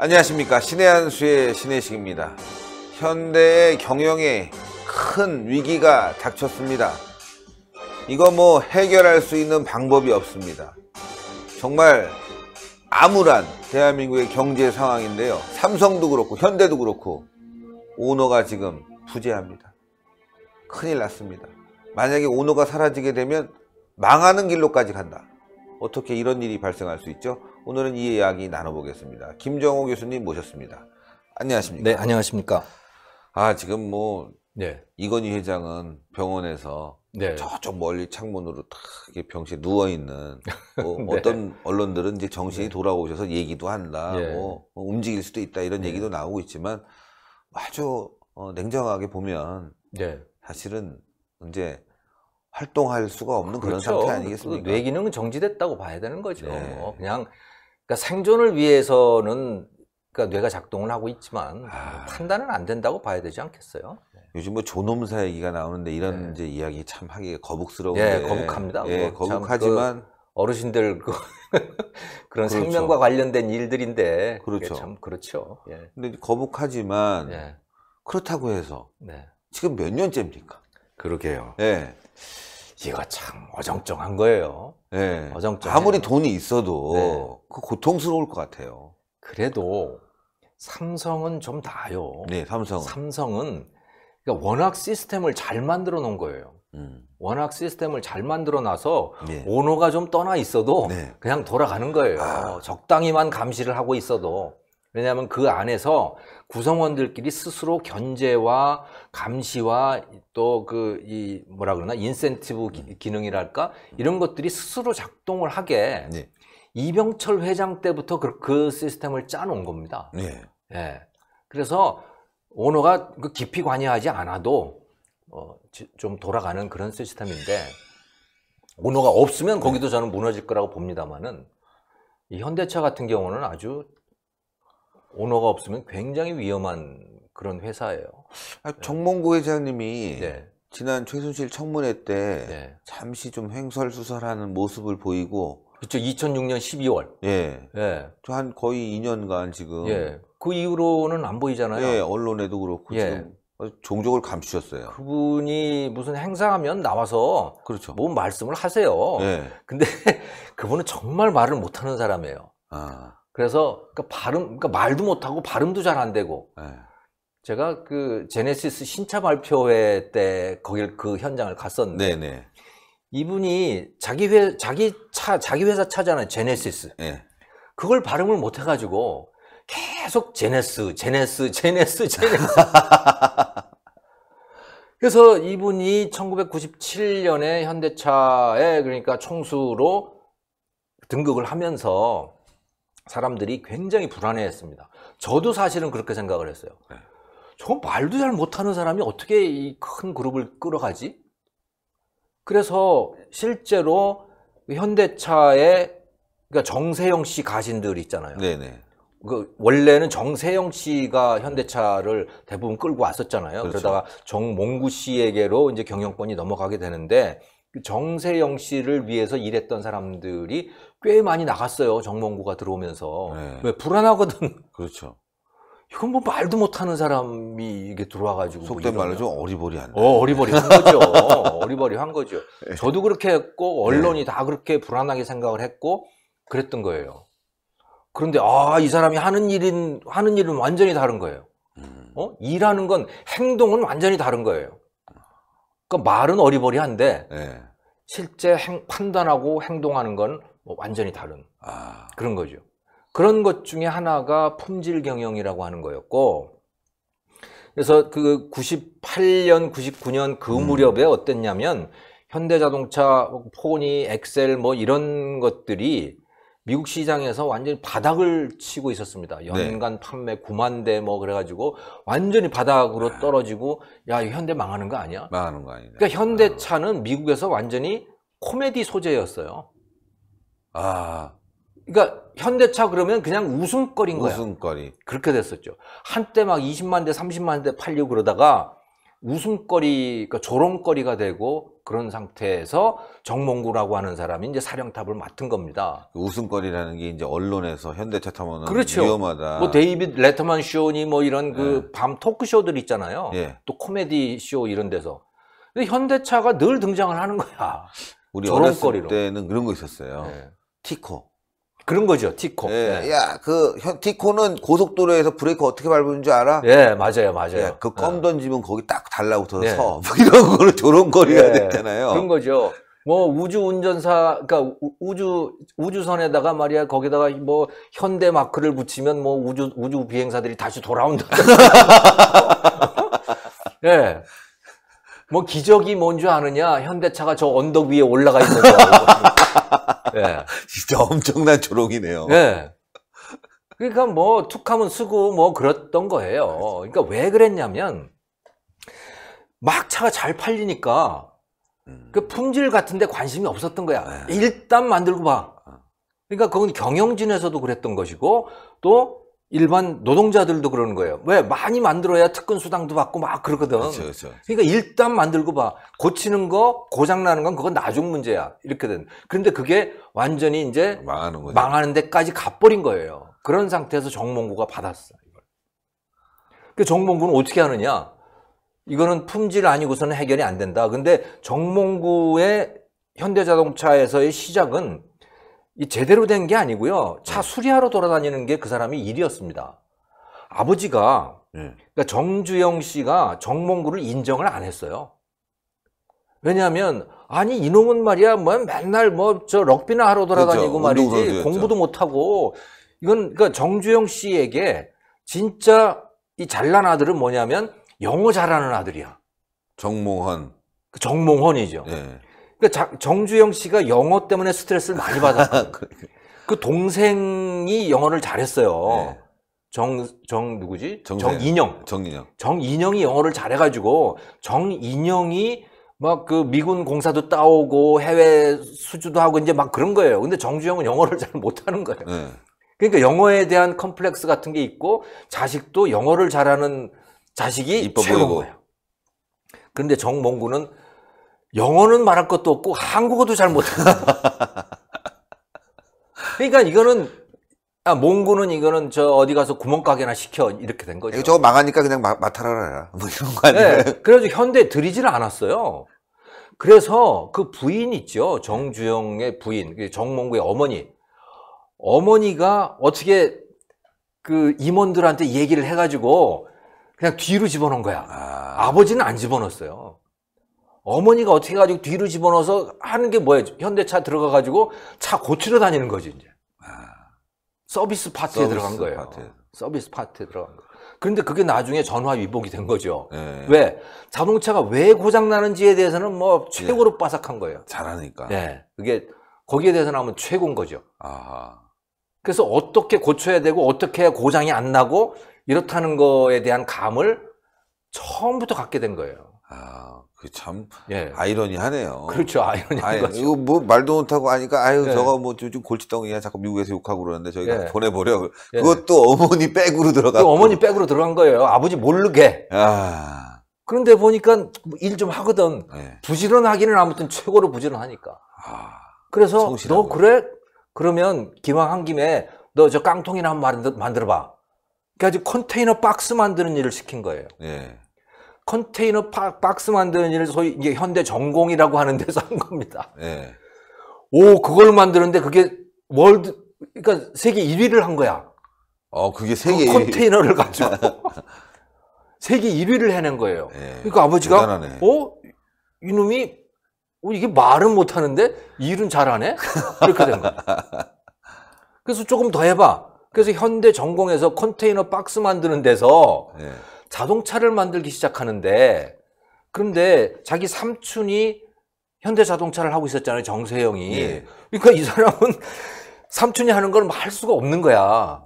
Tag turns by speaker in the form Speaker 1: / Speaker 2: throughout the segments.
Speaker 1: 안녕하십니까 신의 한수의 신의식입니다. 현대의 경영에 큰 위기가 닥쳤습니다. 이거 뭐 해결할 수 있는 방법이 없습니다. 정말 암울한 대한민국의 경제 상황인데요. 삼성도 그렇고 현대도 그렇고 오너가 지금 부재합니다. 큰일 났습니다. 만약에 오너가 사라지게 되면 망하는 길로까지 간다. 어떻게 이런 일이 발생할 수 있죠? 오늘은 이 이야기 나눠보겠습니다. 김정호 교수님 모셨습니다. 안녕하십니까?
Speaker 2: 네, 안녕하십니까.
Speaker 1: 아, 지금 뭐,
Speaker 2: 네.
Speaker 1: 이건희 회장은 병원에서
Speaker 2: 네.
Speaker 1: 저쪽 멀리 창문으로 탁 이렇게 병실에 누워 있는, 뭐
Speaker 2: 네.
Speaker 1: 어떤 언론들은 이제 정신이 돌아오셔서 얘기도 한다,
Speaker 2: 예.
Speaker 1: 뭐 움직일 수도 있다, 이런
Speaker 2: 네.
Speaker 1: 얘기도 나오고 있지만, 아주 어, 냉정하게 보면
Speaker 2: 네.
Speaker 1: 사실은 이제 활동할 수가 없는 그런
Speaker 2: 그렇죠.
Speaker 1: 상태 아니겠습니까?
Speaker 2: 그뇌 기능은 정지됐다고 봐야 되는 거죠.
Speaker 1: 네.
Speaker 2: 뭐 그냥 그러니까 생존을 위해서는 그러니까 뇌가 작동을 하고 있지만
Speaker 1: 아.
Speaker 2: 판단은 안 된다고 봐야 되지 않겠어요?
Speaker 1: 요즘 뭐 조놈사 얘기가 나오는데 이런
Speaker 2: 네.
Speaker 1: 이제 이야기 참 하기가 거북스러운데.
Speaker 2: 네, 거북합니다.
Speaker 1: 예,
Speaker 2: 참
Speaker 1: 거북하지만
Speaker 2: 어르신들 그 그런
Speaker 1: 그렇죠.
Speaker 2: 생명과 관련된 일들인데
Speaker 1: 그렇죠.
Speaker 2: 참 그렇죠. 예.
Speaker 1: 근데 거북하지만
Speaker 2: 네.
Speaker 1: 그렇다고 해서
Speaker 2: 네.
Speaker 1: 지금 몇 년째입니까?
Speaker 2: 그러게요.
Speaker 1: 예.
Speaker 2: 이거 참 어정쩡한 거예요.
Speaker 1: 예.
Speaker 2: 어정쩡해요.
Speaker 1: 아무리 돈이 있어도
Speaker 2: 네.
Speaker 1: 그 고통스러울 것 같아요.
Speaker 2: 그래도 삼성은 좀 나아요.
Speaker 1: 네, 삼성은.
Speaker 2: 삼성은 그러니까 워낙 시스템을 잘 만들어 놓은 거예요.
Speaker 1: 음.
Speaker 2: 워낙 시스템을 잘 만들어 놔서
Speaker 1: 네.
Speaker 2: 오너가 좀 떠나 있어도
Speaker 1: 네.
Speaker 2: 그냥 돌아가는 거예요.
Speaker 1: 아.
Speaker 2: 적당히만 감시를 하고 있어도. 왜냐하면 그 안에서 구성원들끼리 스스로 견제와 감시와 또 그 이 뭐라 그러나 인센티브 기- 기능이랄까 이런 것들이 스스로 작동을 하게
Speaker 1: 네.
Speaker 2: 이병철 회장 때부터 그, 그 시스템을 짜놓은 겁니다.
Speaker 1: 네.
Speaker 2: 예. 그래서 오너가 그 깊이 관여하지 않아도 어, 지- 좀 돌아가는 그런 시스템인데 오너가 없으면 거기도 저는 무너질 거라고 봅니다만은 이 현대차 같은 경우는 아주 오너가 없으면 굉장히 위험한 그런 회사예요.
Speaker 1: 아, 정몽구 회장님이
Speaker 2: 네.
Speaker 1: 지난 최순실 청문회 때
Speaker 2: 네.
Speaker 1: 잠시 좀 횡설수설하는 모습을 보이고
Speaker 2: 그렇죠. 2006년 12월.
Speaker 1: 예.
Speaker 2: 예.
Speaker 1: 저한 거의 2년간 지금
Speaker 2: 예. 그 이후로는 안 보이잖아요.
Speaker 1: 예, 언론에도 그렇고
Speaker 2: 예.
Speaker 1: 지금 종족을 감추셨어요.
Speaker 2: 그분이 무슨 행사하면 나와서
Speaker 1: 그렇죠.
Speaker 2: 뭐 말씀을 하세요.
Speaker 1: 예.
Speaker 2: 근데 그분은 정말 말을 못하는 사람이에요.
Speaker 1: 아.
Speaker 2: 그래서 그러니까 발음, 그러니까 말도 못하고 발음도 잘 안 되고.
Speaker 1: 예.
Speaker 2: 제가 그 제네시스 신차 발표회 때 거길 그 현장을 갔었는데
Speaker 1: 네네.
Speaker 2: 이분이 자기 회 자기 차 자기 회사 차잖아요 제네시스
Speaker 1: 예.
Speaker 2: 그걸 발음을 못 해가지고 계속 제네스 제네스 제네스 제네스 그래서 이분이 1997년에 현대차에 그러니까 총수로 등극을 하면서 사람들이 굉장히 불안해했습니다. 저도 사실은 그렇게 생각을 했어요.
Speaker 1: 네.
Speaker 2: 저 말도 잘 못하는 사람이 어떻게 이 큰 그룹을 끌어가지? 그래서 실제로 현대차의 그러니까 정세영 씨 가신들 있잖아요.
Speaker 1: 네네.
Speaker 2: 그 원래는 정세영 씨가 현대차를 대부분 끌고 왔었잖아요.
Speaker 1: 그렇죠.
Speaker 2: 그러다가 정몽구 씨에게로 이제 경영권이 넘어가게 되는데 그 정세영 씨를 위해서 일했던 사람들이 꽤 많이 나갔어요. 정몽구가 들어오면서
Speaker 1: 네.
Speaker 2: 왜 불안하거든.
Speaker 1: 그렇죠.
Speaker 2: 이건 뭐 말도 못하는 사람이 이게 들어와가지고 뭐
Speaker 1: 속된 말로
Speaker 2: 이러면.
Speaker 1: 좀 어리버리한.
Speaker 2: 어, 어리버리한 거죠. 어리버리한 거죠.
Speaker 1: 네.
Speaker 2: 저도 그렇게 했고 언론이 다 그렇게 불안하게 생각을 했고 그랬던 거예요. 그런데 아, 이 사람이 하는 일인 하는 일은 완전히 다른 거예요.
Speaker 1: 음.
Speaker 2: 어? 일하는 건 행동은 완전히 다른 거예요. 그러니까 말은 어리버리한데
Speaker 1: 네.
Speaker 2: 실제 행- 판단하고 행동하는 건 뭐 완전히 다른
Speaker 1: 아.
Speaker 2: 그런 거죠. 그런 것 중에 하나가 품질 경영이라고 하는 거였고, 그래서 그 98년, 99년 그
Speaker 1: 음.
Speaker 2: 무렵에 어땠냐면, 현대자동차, 포니, 엑셀 뭐 이런 것들이 미국 시장에서 완전히 바닥을 치고 있었습니다. 연간 판매 9만 대 뭐 그래가지고 완전히 바닥으로 떨어지고, 야, 현대 망하는 거 아니야?
Speaker 1: 망하는 거 아니냐.
Speaker 2: 그러니까 현대차는 미국에서 완전히 코미디 소재였어요.
Speaker 1: 아.
Speaker 2: 그러니까 현대차 그러면 그냥 웃음거리인 거야.
Speaker 1: 웃음거리.
Speaker 2: 그렇게 됐었죠. 한때 막 20만 대, 30만 대 팔려고 그러다가 웃음거리, 그러니까 조롱거리가 되고 그런 상태에서 정몽구라고 하는 사람이 이제 사령탑을 맡은 겁니다.
Speaker 1: 그 웃음거리라는 게 이제 언론에서 현대차 타면은
Speaker 2: 그렇죠.
Speaker 1: 위험하다.
Speaker 2: 뭐 데이비드 레터만 쇼니 뭐 이런 그밤 토크쇼들 있잖아요.
Speaker 1: 예.
Speaker 2: 또 코미디 쇼 이런 데서. 근데 현대차가 늘 등장을 하는 거야.
Speaker 1: 우리
Speaker 2: 조롱거리로.
Speaker 1: 어렸을 때는 그런 거 있었어요.
Speaker 2: 예.
Speaker 1: 티코.
Speaker 2: 그런 거죠, 티코.
Speaker 1: 예.
Speaker 2: 예.
Speaker 1: 야, 그 현- 티코는 고속도로에서 브레이크 어떻게 밟는 줄 알아?
Speaker 2: 예, 맞아요, 맞아요.
Speaker 1: 야, 그껌
Speaker 2: 예.
Speaker 1: 던지면 거기 딱 달라붙어서
Speaker 2: 네.
Speaker 1: 서. 뭐 이런 거로 조롱거리가
Speaker 2: 예,
Speaker 1: 됐잖아요.
Speaker 2: 그런 거죠. 뭐 우주 운전사, 그러니까 우- 우주 우주선에다가 말이야 거기다가 뭐 현대 마크를 붙이면 뭐 우주 우주 비행사들이 다시 돌아온다. 예. 뭐 기적이 뭔 줄 아느냐? 현대차가 저 언덕 위에 올라가 있는 거. 예.
Speaker 1: 진짜 엄청난 조롱이네요.
Speaker 2: 예. 그러니까 뭐 툭하면 쓰고 뭐 그랬던 거예요. 그러니까 왜 그랬냐면 막 차가 잘 팔리니까
Speaker 1: 음.
Speaker 2: 그 품질 같은데 관심이 없었던 거야.
Speaker 1: 네.
Speaker 2: 일단 만들고 봐. 그러니까 그건 경영진에서도 그랬던 것이고 또 일반 노동자들도 그러는 거예요. 왜 많이 만들어야 특근 수당도 받고 막 그러거든.
Speaker 1: 그렇죠, 그렇죠.
Speaker 2: 그러니까 일단 만들고 봐. 고치는 거, 고장 나는 건 그건 나중 문제야. 이렇게든. 그런데 그게 완전히 이제
Speaker 1: 망하는 거죠.
Speaker 2: 망하는 데까지 가버린 거예요. 그런 상태에서 정몽구가 받았어. 이걸. 그 정몽구는 어떻게 하느냐? 이거는 품질 아니고서는 해결이 안 된다. 근데 정몽구의 현대자동차에서의 시작은 이 제대로 된 게 아니고요. 차 수리하러 돌아다니는 게 그 사람이 일이었습니다. 아버지가
Speaker 1: 예.
Speaker 2: 그러니까 정주영 씨가 정몽구를 인정을 안 했어요. 왜냐하면 아니 이놈은 말이야 뭐 맨날 뭐 저 럭비나 하러 돌아다니고
Speaker 1: 그렇죠.
Speaker 2: 말이지. 공부도 못 하고 이건 그러니까 정주영 씨에게 진짜 이 잘난 아들은 뭐냐면 영어 잘하는 아들이야.
Speaker 1: 정몽헌.
Speaker 2: 그 정몽헌이죠.
Speaker 1: 예.
Speaker 2: 그러니까 자- 정주영 씨가 영어 때문에 스트레스를 많이 받았거든.
Speaker 1: 그-
Speaker 2: 그 동생이 영어를 잘했어요.
Speaker 1: 네.
Speaker 2: 정, 정 누구지?
Speaker 1: 정세현.
Speaker 2: 정인영.
Speaker 1: 정인영.
Speaker 2: 정인영이 영어를 잘해가지고 정인영이 막 그 미군 공사도 따오고 해외 수주도 하고 이제 막 그런 거예요. 근데 정주영은 영어를 잘 못하는 거예요.
Speaker 1: 예.
Speaker 2: 그러니까 영어에 대한 컴플렉스 같은 게 있고 자식도 영어를 잘하는 자식이 최고인. 거예요. 그런데 정몽구는 영어는 말할 것도 없고 한국어도 잘 못해요. 그러니까 이거는 아 몽구는 이거는 저 어디 가서 구멍가게나 시켜 이렇게 된 거죠.
Speaker 1: 저거 망하니까 그냥 마, 맡아라. 뭐 이런 거 아니에요?
Speaker 2: 네, 그래가지고 현대 들이지를 않았어요. 그래서 그 부인 있죠. 정주영의 부인, 그 정몽구의 어머니. 어머니가 어떻게 그 임원들한테 얘기를 해가지고 그냥 뒤로 집어넣은 거야.
Speaker 1: 아,
Speaker 2: 아버지는 안 집어넣었어요. 어머니가 어떻게 해가지고 뒤로 집어넣어서 하는 게 뭐예요? 현대차 들어가 가지고 차 고치러 다니는 거지, 이제. 서비스 파트에
Speaker 1: 서비스
Speaker 2: 들어간 거예요.
Speaker 1: 파트에.
Speaker 2: 서비스 파트에 들어간 거. 그런데 그게 나중에 전화 위복이 된 거죠.
Speaker 1: 예.
Speaker 2: 왜? 자동차가 왜 고장 나는지에 대해서는 뭐 최고로 빠삭한 거예요.
Speaker 1: 잘하니까.
Speaker 2: 네. 그게 거기에 대해서 나오면 최고인 거죠.
Speaker 1: 아하.
Speaker 2: 그래서 어떻게 고쳐야 되고 어떻게 고장이 안 나고 이렇다는 거에 대한 감을 처음부터 갖게 된 거예요.
Speaker 1: 아, 그참
Speaker 2: 예.
Speaker 1: 아이러니하네요.
Speaker 2: 그렇죠. 아이러니한
Speaker 1: 아이,
Speaker 2: 거죠.
Speaker 1: 이거 뭐 말도 못하고 하니까 아유
Speaker 2: 네.
Speaker 1: 저거 뭐 요즘 골칫덩이야 자꾸 미국에서 욕하고 그러는데 저희가
Speaker 2: 예.
Speaker 1: 보내버려.
Speaker 2: 예.
Speaker 1: 그것도 어머니 백으로 들어가.
Speaker 2: 그 어머니 백으로 들어간 거예요. 아버지 모르게.
Speaker 1: 아,
Speaker 2: 그런데 보니까 일 좀 하거든.
Speaker 1: 네.
Speaker 2: 부지런하기는 아무튼 최고로 부지런하니까.
Speaker 1: 아,
Speaker 2: 그래서. 너 그래? 그러면 기왕 한 김에 너 저 깡통이나 한번 만들- 만들어봐. 그래가지고 컨테이너 박스 만드는 일을 시킨 거예요.
Speaker 1: 예.
Speaker 2: 컨테이너 파- 박스 만드는 일을 소위 이게 현대 전공이라고 하는 데서 한 겁니다.
Speaker 1: 예.
Speaker 2: 오, 그걸 만드는데 그게 월드, 그러니까 세계 1위를 한 거야.
Speaker 1: 어, 그게
Speaker 2: 그
Speaker 1: 세계
Speaker 2: 컨테이너를 가지고. 세계 1위를 해낸 거예요.
Speaker 1: 예.
Speaker 2: 그러니까 아버지가,
Speaker 1: 대단하네.
Speaker 2: 어? 이놈이, 어, 이게 말은 못하는데 일은 잘하네? 이렇게 된 거야. 그래서 조금 더 해봐. 그래서 현대 전공에서 컨테이너 박스 만드는 데서
Speaker 1: 예.
Speaker 2: 자동차를 만들기 시작하는데 그런데 자기 삼촌이 현대 자동차를 하고 있었잖아요 정세영이.
Speaker 1: 예.
Speaker 2: 그러니까 이 사람은 삼촌이 하는 걸 할 수가 없는 거야.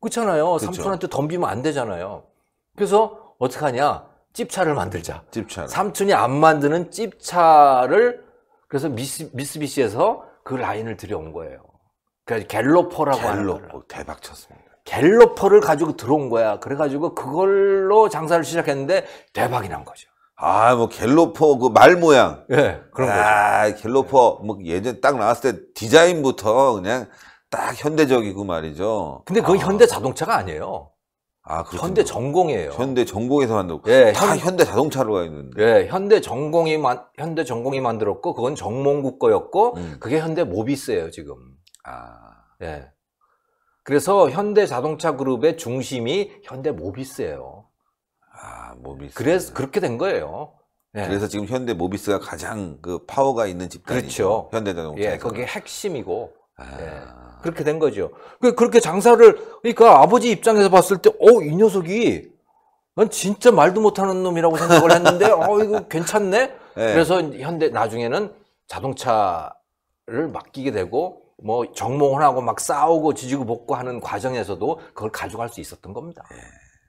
Speaker 2: 그렇잖아요.
Speaker 1: 그쵸.
Speaker 2: 삼촌한테 덤비면 안 되잖아요. 그래서 어떡하냐? 찝차를 만들자.
Speaker 1: 집차.
Speaker 2: 삼촌이 안 만드는 찝차를 그래서 미스, 미쓰비시에서 그 라인을 들여온 거예요. 그래서 갤로퍼라고 하는
Speaker 1: 갤로
Speaker 2: 거를
Speaker 1: 어, 대박 쳤습니다.
Speaker 2: 갤로퍼를 가지고 들어온 거야. 그래가지고 그걸로 장사를 시작했는데 대박이 난 거죠.
Speaker 1: 아, 뭐 갤로퍼 그 말 모양.
Speaker 2: 예, 그런 거죠.
Speaker 1: 아, 갤로퍼 뭐 예전 딱 나왔을 때 디자인부터 그냥 딱 현대적이고 말이죠.
Speaker 2: 근데 그건 현대 자동차가 아니에요.
Speaker 1: 아, 그렇군요.
Speaker 2: 현대 전공이에요.
Speaker 1: 현대 전공에서 만들고
Speaker 2: 예,
Speaker 1: 다
Speaker 2: 현-
Speaker 1: 현대 자동차로 가 있는데.
Speaker 2: 예, 현대 전공이 만, 현대 전공이 만들었고 그건 정몽국 거였고
Speaker 1: 음.
Speaker 2: 그게 현대 모비스예요 지금.
Speaker 1: 아,
Speaker 2: 예. 그래서 현대 자동차 그룹의 중심이 현대 모비스예요.
Speaker 1: 아, 모비스.
Speaker 2: 그래서 그렇게 된 거예요. 예.
Speaker 1: 그래서 지금 현대 모비스가 가장 그 파워가 있는 집단이죠.
Speaker 2: 그렇죠.
Speaker 1: 현대 자동차.
Speaker 2: 예, 그게 핵심이고
Speaker 1: 아,
Speaker 2: 예. 그렇게 된 거죠. 그- 그렇게 장사를 그러니까 아버지 입장에서 봤을 때, 어, 이 녀석이 난 진짜 말도 못하는 놈이라고 생각을 했는데, 어, 이거 괜찮네.
Speaker 1: 예.
Speaker 2: 그래서 현대 나중에는 자동차를 맡기게 되고, 뭐 정몽을 하고 막 싸우고 지지고 볶고 하는 과정에서도 그걸 가져갈 수 있었던 겁니다.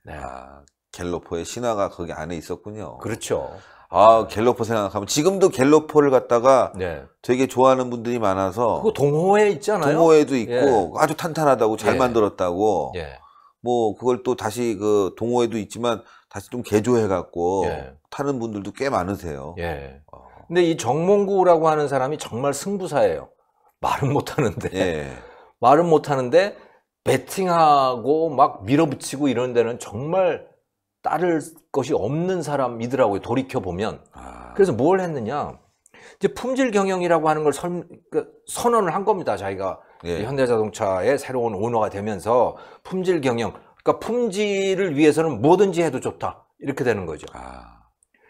Speaker 2: 네,
Speaker 1: 아, 갤로퍼의 신화가 거기 안에 있었군요.
Speaker 2: 그렇죠.
Speaker 1: 아, 갤로퍼 생각하면 지금도 갤로퍼를 갖다가
Speaker 2: 네,
Speaker 1: 되게 좋아하는 분들이 많아서
Speaker 2: 그거 동호회 있잖아요.
Speaker 1: 동호회도 있고
Speaker 2: 예.
Speaker 1: 아주 탄탄하다고 잘
Speaker 2: 예.
Speaker 1: 만들었다고
Speaker 2: 예,
Speaker 1: 뭐 그걸 또 다시 그 동호회도 있지만 다시 좀 개조해 갖고
Speaker 2: 예.
Speaker 1: 타는 분들도 꽤 많으세요.
Speaker 2: 예.
Speaker 1: 어,
Speaker 2: 근데 이 정몽구라고 하는 사람이 정말 승부사예요. 말은 못하는데.
Speaker 1: 예.
Speaker 2: 말은 못하는데 배팅하고 막 밀어붙이고 이런 데는 정말 따를 것이 없는 사람이더라고요. 돌이켜 보면.
Speaker 1: 아,
Speaker 2: 그래서 뭘 했느냐? 이제 품질 경영이라고 하는 걸 선, 그 선언을 한 겁니다. 자기가
Speaker 1: 예.
Speaker 2: 현대자동차의 새로운 오너가 되면서 품질 경영. 그러니까 품질을 위해서는 뭐든지 해도 좋다. 이렇게 되는 거죠.
Speaker 1: 아,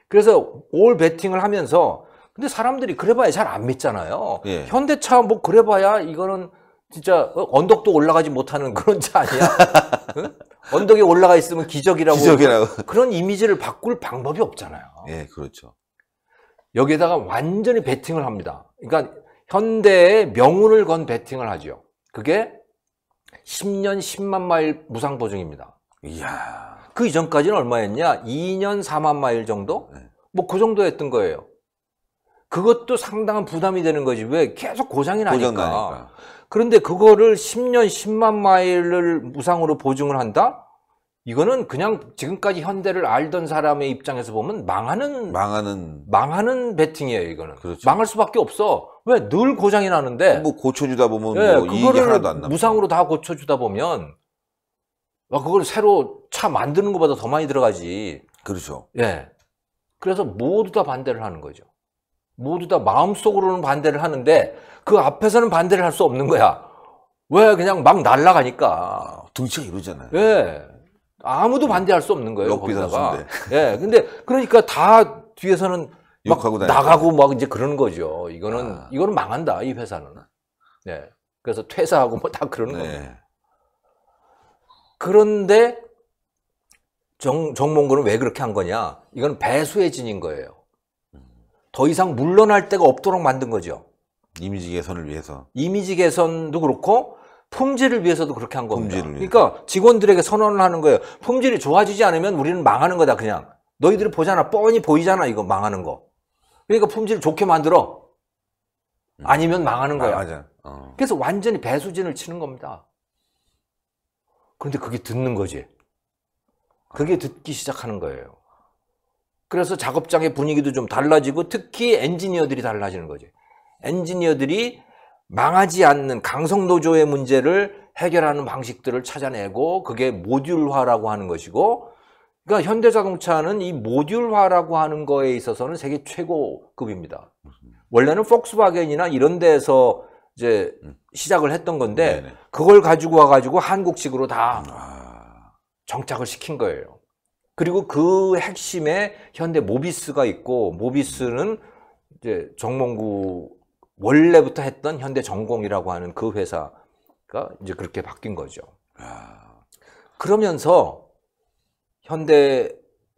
Speaker 2: 그래서 올 배팅을 하면서 근데 사람들이 그래봐야 잘 안 믿잖아요.
Speaker 1: 예.
Speaker 2: 현대차 뭐 그래봐야 이거는 진짜 어, 언덕도 올라가지 못하는 그런 차 아니야? 응? 언덕에 올라가 있으면 기적이라고
Speaker 1: 기적이라고.
Speaker 2: 그런 이미지를 바꿀 방법이 없잖아요.
Speaker 1: 예, 그렇죠.
Speaker 2: 여기에다가 완전히 베팅을 합니다. 그러니까 현대의 명운을 건 베팅을 하죠. 그게 10년 10만 마일 무상 보증입니다.
Speaker 1: 이야.
Speaker 2: 그 이전까지는 얼마였냐? 2년 4만 마일 정도?
Speaker 1: 네.
Speaker 2: 뭐그 정도 였던 거예요. 그것도 상당한 부담이 되는 거지. 왜? 계속 고장이 나니까.
Speaker 1: 고장 나니까.
Speaker 2: 그런데 그거를 10년 10만 마일을 무상으로 보증을 한다? 이거는 그냥 지금까지 현대를 알던 사람의 입장에서 보면 망하는
Speaker 1: 망하는
Speaker 2: 망하는 배팅이에요, 이거는.
Speaker 1: 그렇죠.
Speaker 2: 망할 수밖에 없어. 왜? 늘 고장이 나는데.
Speaker 1: 뭐 고쳐주다 보면
Speaker 2: 예,
Speaker 1: 뭐 이익이 하나도 안 남고.
Speaker 2: 무상으로 다 고쳐주다 보면, 아, 그걸 새로 차 만드는 것보다 더 많이 들어가지.
Speaker 1: 그렇죠.
Speaker 2: 예. 그래서 모두 다 반대를 하는 거죠. 모두 다 마음속으로는 반대를 하는데, 그 앞에서는 반대를 할 수 없는 거야. 왜? 그냥 막 날아가니까.
Speaker 1: 아, 등치가 이러잖아요.
Speaker 2: 예. 아무도 반대할 수 없는 거예요. 거기다가. 예. 근데 그러니까 다 뒤에서는 막. 나가고 막 이제 그러는 거죠. 이거는
Speaker 1: 아.
Speaker 2: 이거는 망한다 이 회사는. 네. 그래서 퇴사하고 뭐 다 그러는 겁니다.
Speaker 1: 네.
Speaker 2: 그런데 정 정몽구는 왜 그렇게 한 거냐? 이건 배수의 진인 거예요. 더 이상 물러날 데가 없도록 만든 거죠.
Speaker 1: 이미지 개선을 위해서.
Speaker 2: 이미지 개선도 그렇고 품질을 위해서도 그렇게 한 겁니다.
Speaker 1: 품질을 위해서.
Speaker 2: 그러니까 직원들에게 선언을 하는 거예요. 품질이 좋아지지 않으면 우리는 망하는 거다 그냥. 너희들이 보잖아. 뻔히 보이잖아 이거 망하는 거. 그러니까 품질 좋게 만들어. 아니면 망하는 거야.
Speaker 1: 맞아. 어.
Speaker 2: 그래서 완전히 배수진을 치는 겁니다. 그런데 그게 듣는 거지. 그게 듣기 시작하는 거예요. 그래서 작업장의 분위기도 좀 달라지고 특히 엔지니어들이 달라지는 거지. 엔지니어들이 망하지 않는 강성 노조의 문제를 해결하는 방식들을 찾아내고 그게 모듈화라고 하는 것이고 그러니까 현대자동차는 이 모듈화라고 하는 거에 있어서는 세계 최고급입니다. 원래는 폭스바겐이나 이런 데서 이제 시작을 했던 건데. 그걸 가지고 와가지고 한국식으로 다
Speaker 1: 아,
Speaker 2: 정착을 시킨 거예요. 그리고 그 핵심에 현대 모비스가 있고 모비스는 이제 정몽구 원래부터 했던 현대 전공이라고 하는 그 회사가 이제 그렇게 바뀐 거죠.
Speaker 1: 아,
Speaker 2: 그러면서 현대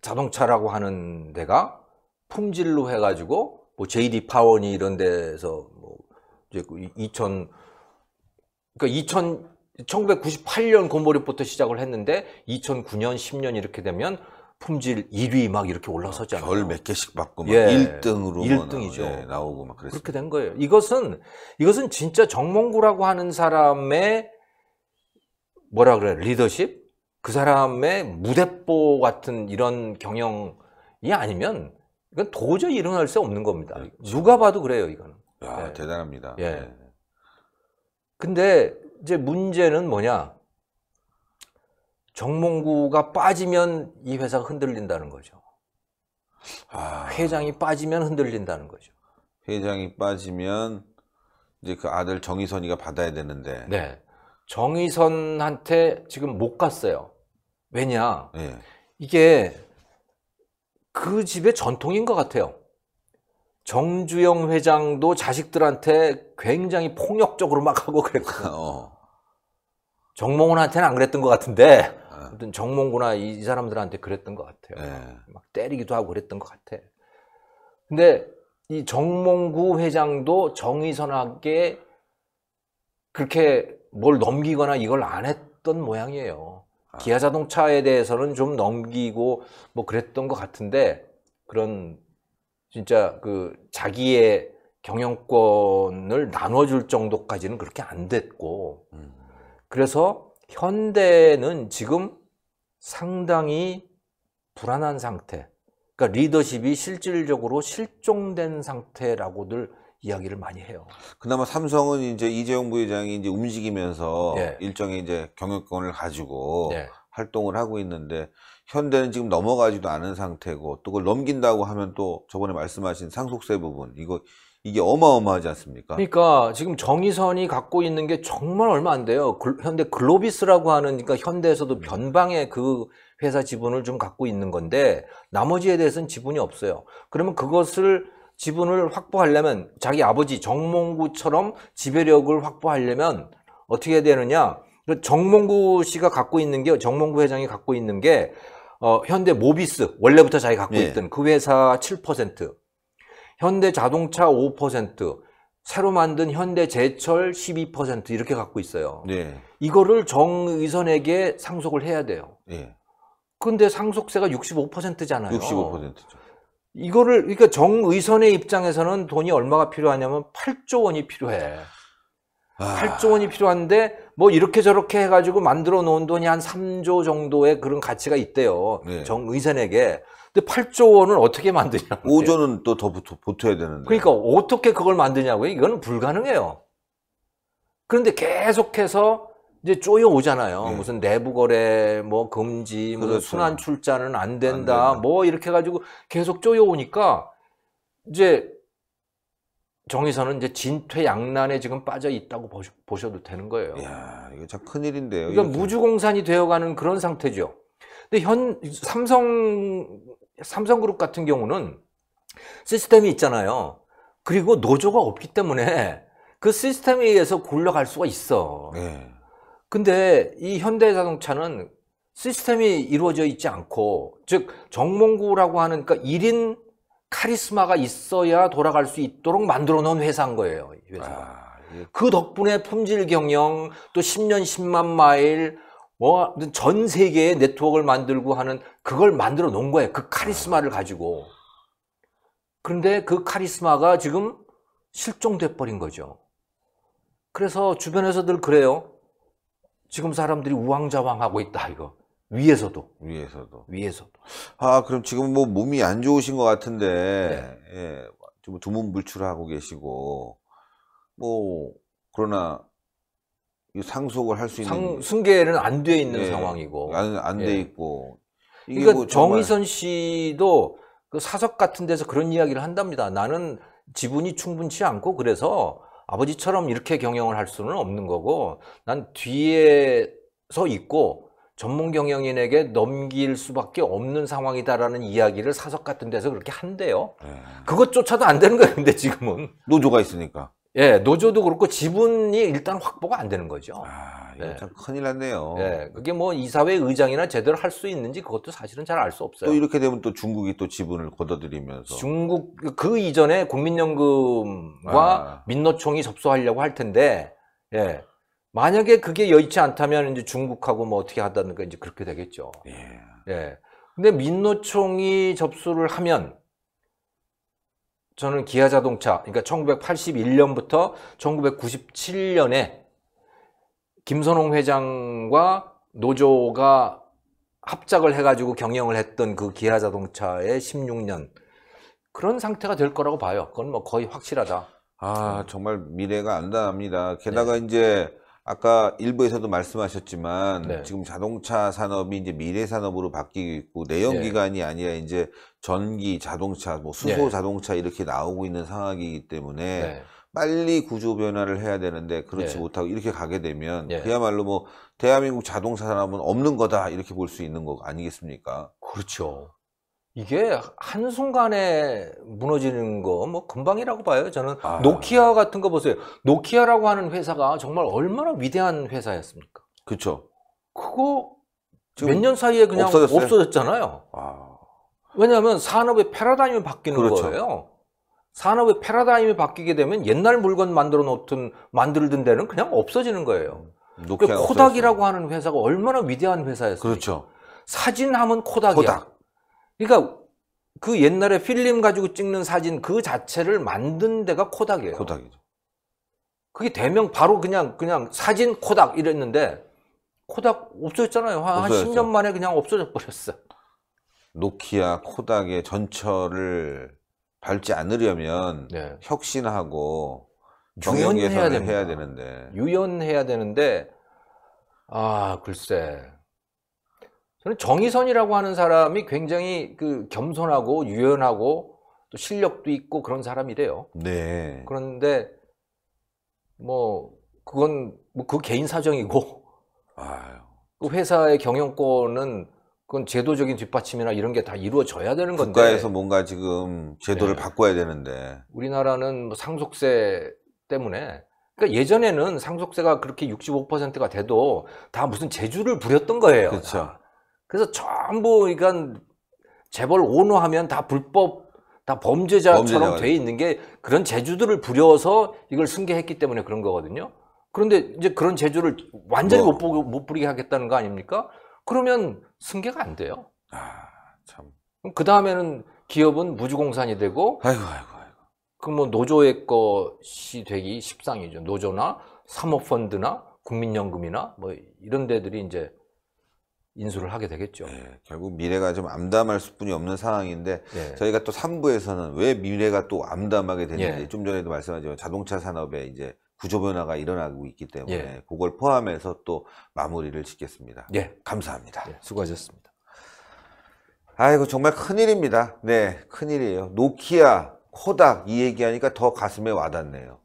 Speaker 2: 자동차라고 하는 데가 품질로 해가지고 뭐 JD 파원이 이런 데서 뭐 이제 2000 그러니까 2000 1998년 곰보리부터 시작을 했는데 2009년 10년 이렇게 되면 품질 1위 막 이렇게 올라서잖아요.
Speaker 1: 별 몇 개씩 받고 막
Speaker 2: 예.
Speaker 1: 1등으로
Speaker 2: 일등이죠.
Speaker 1: 나오고 막 그랬어요.
Speaker 2: 그렇게 된 거예요. 이것은 이것은 진짜 정몽구라고 하는 사람의 뭐라 그래 리더십 그 사람의 무대뽀 같은 이런 경영이 아니면 이건 도저히 일어날 수 없는 겁니다. 누가 봐도 그래요 이거는.
Speaker 1: 야,
Speaker 2: 네.
Speaker 1: 대단합니다.
Speaker 2: 예.
Speaker 1: 네.
Speaker 2: 근데 이제 문제는 뭐냐? 정몽구가 빠지면 이 회사가 흔들린다는 거죠.
Speaker 1: 아,
Speaker 2: 회장이 빠지면 흔들린다는 거죠.
Speaker 1: 회장이 빠지면 이제 그 아들 정희선이가 받아야 되는데.
Speaker 2: 네. 정의선한테 지금 못 갔어요. 왜냐?
Speaker 1: 예.
Speaker 2: 이게 그 집의 전통인 것 같아요. 정주영 회장도 자식들한테 굉장히 폭력적으로 막 하고 그랬거든요.
Speaker 1: 어.
Speaker 2: 정몽훈한테는 안 그랬던 것 같은데,
Speaker 1: 아,
Speaker 2: 아무튼 정몽구나 이, 이 사람들한테 그랬던 것 같아요.
Speaker 1: 예.
Speaker 2: 막 때리기도 하고 그랬던 것 같아. 근데 이 정몽구 회장도 정의선하게 그렇게 뭘 넘기거나 이걸 안 했던 모양이에요.
Speaker 1: 아.
Speaker 2: 기아 자동차에 대해서는 좀 넘기고 뭐 그랬던 것 같은데 그런 진짜 그 자기의 경영권을 나눠줄 정도까지는 그렇게 안 됐고
Speaker 1: 음.
Speaker 2: 그래서 현대는 지금 상당히 불안한 상태. 그러니까 리더십이 실질적으로 실종된 상태라고들 이야기를 많이 해요.
Speaker 1: 그나마 삼성은 이제 이재용 부회장이 이제 움직이면서
Speaker 2: 예.
Speaker 1: 일정의 이제 경영권을 가지고
Speaker 2: 네.
Speaker 1: 활동을 하고 있는데 현대는 지금 넘어가지도 않은 상태고 또 그걸 넘긴다고 하면 또 저번에 말씀하신 상속세 부분 이거 이게 어마어마하지 않습니까?
Speaker 2: 그러니까 지금 정의선이 갖고 있는 게 정말 얼마 안 돼요. 글- 현대 글로비스라고 하는 그러니까 현대에서도 변방의 그 회사 지분을 좀 갖고 있는 건데 나머지에 대해서는 지분이 없어요. 그러면 그것을 지분을 확보하려면 자기 아버지 정몽구처럼 지배력을 확보하려면 어떻게 해야 되느냐? 그 정몽구 씨가 갖고 있는 게 정몽구 회장이 갖고 있는 게 어, 현대 모비스 원래부터 자기 갖고
Speaker 1: 예.
Speaker 2: 있던 그 회사 7%, 현대 자동차 5%, 새로 만든 현대 제철 12% 이렇게 갖고 있어요.
Speaker 1: 네.
Speaker 2: 이거를 정의선에게 상속을 해야 돼요.
Speaker 1: 예.
Speaker 2: 근데 상속세가 65%잖아요.
Speaker 1: 65%죠.
Speaker 2: 이거를 그러니까 정의선의 입장에서는 돈이 얼마가 필요하냐면 8조 원이 필요해.
Speaker 1: 아,
Speaker 2: 8조 원이 필요한데 뭐 이렇게 저렇게 해가지고 만들어 놓은 돈이 한 3조 정도의 그런 가치가 있대요.
Speaker 1: 네.
Speaker 2: 정의선에게. 근데 8조 원을 어떻게 만드냐?
Speaker 1: 5조는 또더 보태야 되는데.
Speaker 2: 그러니까 어떻게 그걸 만드냐고요? 이거는 불가능해요. 그런데 계속해서 이제 쪼여 오잖아요.
Speaker 1: 네.
Speaker 2: 무슨 내부 거래 뭐 금지, 무슨
Speaker 1: 그렇죠.
Speaker 2: 순환 출자는
Speaker 1: 안안
Speaker 2: 된다.
Speaker 1: 된다.
Speaker 2: 뭐 이렇게 해 가지고 계속 쪼여 오니까 이제 정의선은 이제 진퇴양난에 지금 빠져 있다고 보셔- 보셔 도 되는 거예요.
Speaker 1: 이야, 이거 참 큰일인데요.
Speaker 2: 그러니까
Speaker 1: 이렇게.
Speaker 2: 무주공산이 되어가는 그런 상태죠. 근데 현 삼성 삼성그룹 같은 경우는 시스템이 있잖아요. 그리고 노조가 없기 때문에 그 시스템에 의해서 굴러갈 수가 있어.
Speaker 1: 네.
Speaker 2: 근데 이 현대자동차는 시스템이 이루어져 있지 않고 즉 정몽구라고 하는 그러니까 1인 카리스마가 있어야 돌아갈 수 있도록 만들어 놓은 회사인 거예요. 이 회사가.
Speaker 1: 아, 이게
Speaker 2: 그 덕분에 품질 경영 또 10년 10만 마일 뭐 전 세계의 네트워크를 만들고 하는 그걸 만들어 놓은 거예요. 그 카리스마를 가지고. 그런데 그 카리스마가 지금 실종돼 버린 거죠. 그래서 주변에서 늘 그래요. 지금 사람들이 우왕좌왕하고 있다 이거. 위에서도
Speaker 1: 위에서도.
Speaker 2: 위에서도.
Speaker 1: 아, 그럼 지금 뭐 몸이 안 좋으신 것 같은데,
Speaker 2: 네.
Speaker 1: 예, 좀 두문 불출하고 계시고, 뭐, 그러나, 이 상속을 할 수 있는.
Speaker 2: 상, 승계는 안 돼 있는
Speaker 1: 예,
Speaker 2: 상황이고.
Speaker 1: 안, 안돼
Speaker 2: 예.
Speaker 1: 있고.
Speaker 2: 그러니까
Speaker 1: 뭐 정말-
Speaker 2: 정의선 씨도 그 사석 같은 데서 그런 이야기를 한답니다. 나는 지분이 충분치 않고 그래서 아버지처럼 이렇게 경영을 할 수는 없는 거고 난 뒤에서 있고 전문 경영인에게 넘길 수밖에 없는 상황이다라는 이야기를 사석 같은 데서 그렇게 한대요.
Speaker 1: 예.
Speaker 2: 그것조차도 안 되는 거예요. 근데 지금은
Speaker 1: 노조가 있으니까.
Speaker 2: 예 노조도 그렇고 지분이 일단 확보가 안 되는 거죠.
Speaker 1: 아, 이거
Speaker 2: 네.
Speaker 1: 참 큰일 났네요.
Speaker 2: 예, 그게 뭐 이사회 의장이나 제대로 할 수 있는지 그것도 사실은 잘 알 수 없어요.
Speaker 1: 또 이렇게 되면 또 중국이 또 지분을 걷어들이면서.
Speaker 2: 중국 그 이전에 국민연금과
Speaker 1: 아.
Speaker 2: 민노총이 접수하려고 할 텐데 예. 만약에 그게 여의치 않다면 이제 중국하고 뭐 어떻게 하다든가 이제 그렇게 되겠죠.
Speaker 1: 예.
Speaker 2: 예. 근데 민노총이 접수를 하면 저는 기아 자동차 그러니까 1981년부터 1997년에 김선홍 회장과 노조가 합작을 해가지고 경영을 했던 그 기아 자동차의 16년 그런 상태가 될 거라고 봐요. 그건 뭐 거의 확실하다.
Speaker 1: 아, 정말 미래가 안다합니다. 게다가 이제 아까 일부에서도 말씀하셨지만
Speaker 2: 네.
Speaker 1: 지금 자동차 산업이 이제 미래 산업으로 바뀌고 있고 내연
Speaker 2: 네.
Speaker 1: 기관이 아니라 이제 전기 자동차, 뭐 수소
Speaker 2: 네.
Speaker 1: 자동차 이렇게 나오고 있는 상황이기 때문에
Speaker 2: 네.
Speaker 1: 빨리 구조 변화를 해야 되는데 그렇지
Speaker 2: 네.
Speaker 1: 못하고 이렇게 가게 되면
Speaker 2: 네.
Speaker 1: 그야말로 뭐 대한민국 자동차 산업은 없는 거다 이렇게 볼 수 있는 거 아니겠습니까?
Speaker 2: 그렇죠. 이게 한순간에 무너지는 거 뭐 금방이라고 봐요. 저는
Speaker 1: 아.
Speaker 2: 노키아 같은 거 보세요. 노키아라고 하는 회사가 정말 얼마나 위대한 회사였습니까?
Speaker 1: 그렇죠.
Speaker 2: 그거 몇 년 사이에 그냥
Speaker 1: 없어졌어요?
Speaker 2: 없어졌잖아요.
Speaker 1: 아,
Speaker 2: 왜냐하면 산업의 패러다임이 바뀌는
Speaker 1: 그렇죠.
Speaker 2: 거예요. 산업의 패러다임이 바뀌게 되면 옛날 물건 만들어 놓던 만들던 데는 그냥 없어지는 거예요.
Speaker 1: 노키아
Speaker 2: 그 코닥이라고 하는 회사가 얼마나 위대한 회사였어요.
Speaker 1: 그렇죠.
Speaker 2: 사진하면 코닥이야.
Speaker 1: 코닥.
Speaker 2: 그러니까 그 옛날에 필름 가지고 찍는 사진 그 자체를 만든 데가 코닥이에요.
Speaker 1: 코닥이죠.
Speaker 2: 그게 대명 바로 그냥 그냥 사진 코닥 이랬는데 코닥 없어졌잖아요. 한, 한
Speaker 1: 없어졌죠.
Speaker 2: 10년 만에 그냥 없어져 버렸어.
Speaker 1: 노키아, 코닥의 전철을 밟지 않으려면
Speaker 2: 네.
Speaker 1: 혁신하고 경영 개선을
Speaker 2: 됩니다.
Speaker 1: 해야 되는데
Speaker 2: 유연해야 되는데 아 글쎄 정의선이라고 하는 사람이 굉장히 그 겸손하고 유연하고 또 실력도 있고 그런 사람이래요.
Speaker 1: 네.
Speaker 2: 그런데 뭐 그건 뭐 그 개인 사정이고
Speaker 1: 아유.
Speaker 2: 그 회사의 경영권은 그건 제도적인 뒷받침이나 이런 게 다 이루어져야 되는 건데
Speaker 1: 국가에서 뭔가 지금 제도를
Speaker 2: 네.
Speaker 1: 바꿔야 되는데
Speaker 2: 우리나라는 뭐 상속세 때문에 그러니까 예전에는 상속세가 그렇게 65%가 돼도 다 무슨 재주를 부렸던 거예요.
Speaker 1: 그렇죠.
Speaker 2: 다. 그래서 전부 이건 재벌 오너하면 다 불법 다 범죄자처럼 돼 있는 게 그런 재주들을 부려서 이걸 승계했기 때문에 그런 거거든요. 그런데 이제 그런 재주를 완전히
Speaker 1: 뭐.
Speaker 2: 못, 보고, 못 부리게 하겠다는 거 아닙니까? 그러면 승계가 안 돼요.
Speaker 1: 아, 참.
Speaker 2: 그 다음에는 기업은 무주공산이 되고
Speaker 1: 아이고 아이고 아이고.
Speaker 2: 그 뭐 노조의 것이 되기 십상이죠. 노조나 사모펀드나 국민연금이나 뭐 이런 데들이 이제 인수를 하게 되겠죠.
Speaker 1: 예, 결국 미래가 좀 암담할 수뿐이 없는 상황인데
Speaker 2: 예.
Speaker 1: 저희가 또 3부에서는 왜 미래가 또 암담하게 되는지
Speaker 2: 예.
Speaker 1: 좀 전에도 말씀하셨지만 자동차 산업에 이제 구조 변화가 일어나고 있기 때문에
Speaker 2: 예.
Speaker 1: 그걸 포함해서 또 마무리를 짓겠습니다.
Speaker 2: 예.
Speaker 1: 감사합니다.
Speaker 2: 예, 수고하셨습니다.
Speaker 1: 아이고 정말 큰일입니다. 네, 큰일이에요. 노키아, 코닥 이 얘기하니까 더 가슴에 와닿네요.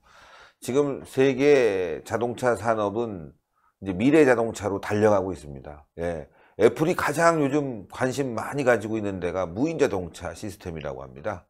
Speaker 1: 지금 세계 자동차 산업은 이제 미래 자동차로 달려가고 있습니다. 예. 애플이 가장 요즘 관심 많이 가지고 있는 데가 무인 자동차 시스템이라고 합니다.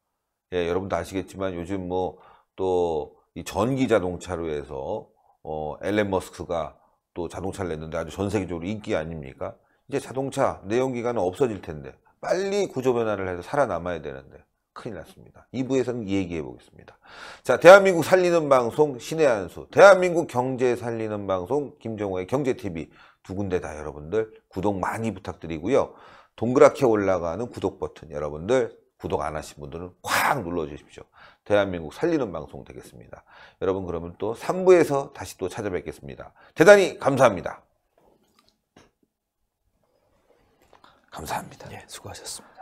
Speaker 1: 예, 여러분도 아시겠지만 요즘 뭐 또 이 전기 자동차로 해서 어, 앨런 머스크가 또 자동차를 냈는데 아주 전 세계적으로 인기 아닙니까? 이제 자동차 내연기관은 없어질 텐데 빨리 구조 변화를 해서 살아남아야 되는데 큰일 났습니다. 2부에서는 얘기해 보겠습니다. 자, 대한민국 살리는 방송 신의 한수, 대한민국 경제 살리는 방송 김정호의 경제TV 두 군데 다 여러분들 구독 많이 부탁드리고요. 동그랗게 올라가는 구독 버튼 여러분들 구독 안 하신 분들은 꽉 눌러 주십시오. 대한민국 살리는 방송 되겠습니다. 여러분 그러면 또 3부에서 다시 또 찾아뵙겠습니다. 대단히 감사합니다. 감사합니다.
Speaker 2: 예, 수고하셨습니다.